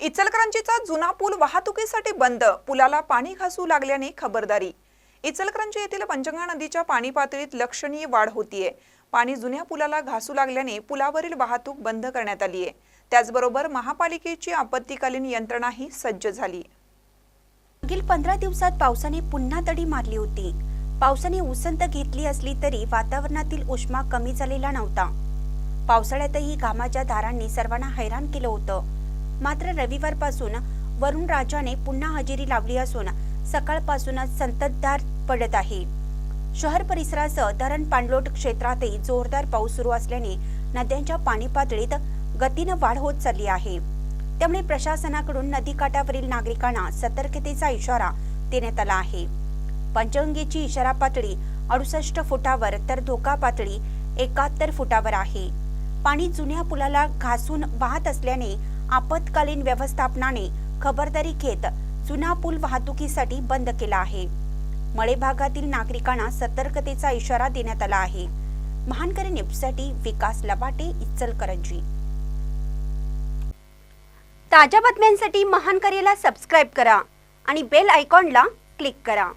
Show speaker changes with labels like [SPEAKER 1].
[SPEAKER 1] इचलकरंजीचा जुना पूल वाहतुकीसाठी बंद. पुलाला पाणी घासू लागल्याने खबरदारी. इचलकरंजी येथील पंचगंगा नदीच्या पाणी पातळीत लक्षणीय वाढ होतीये. पाणी जुन्या पुलाला घासू लागल्याने पुलावरील वाहतूक बंद करण्यात आली आहे त्याचबरोबर महापालिकेची आपत्तीकालीन यंत्रणाही सज्ज झाली.
[SPEAKER 2] मागील पंधरा दिवसात पावसाने पुन्हा दडी मारली होती. पावसाने उसंत घेतली असली तरी वातावरणातील उष्मा कमी झालेला नव्हता. पावसाळ्यातही घामाच्या धारांनी सर्वांना हैराण केलं होतं. मात्र रविवारपासून वरुण राजाने पुन्हा हजेरी लावली असून सकाळपासूनच संततधार पडत आहे. शहर परिसरासह धरण पाणलोट क्षेत्रातही जोरदार पाऊस सुरू असल्याने नद्यांच्या पाणी पातळीत गतीनं वाढ होत चालली आहे. त्यामुळे प्रशासनाकडून नदीकाठावरील नागरिकांना सतर्कतेचा इशारा देण्यात आला आहे. पंचगंगेची इशारा पातळी अडुसष्ट फुटावर तर धोका पातळी एकाहत्तर फुटावर आहे. पाणी जुन्या पुलाला घासून वाहत असल्याने आपत्कालीन व्यवस्थापनाने खबरदारी घेत जुना पूल वाहतुकीसाठी बंद केला आहे. मळे भागातील नागरिकांना सतर्कतेचा इशारा देण्यात आला आहे. महानकरी न्यूजसाठी विकास लबाटे इचलकरंजी. ताज्या बातम्यांसाठी महानकरीला सबस्क्राईब करा आणि बेल आयकॉनला क्लिक करा.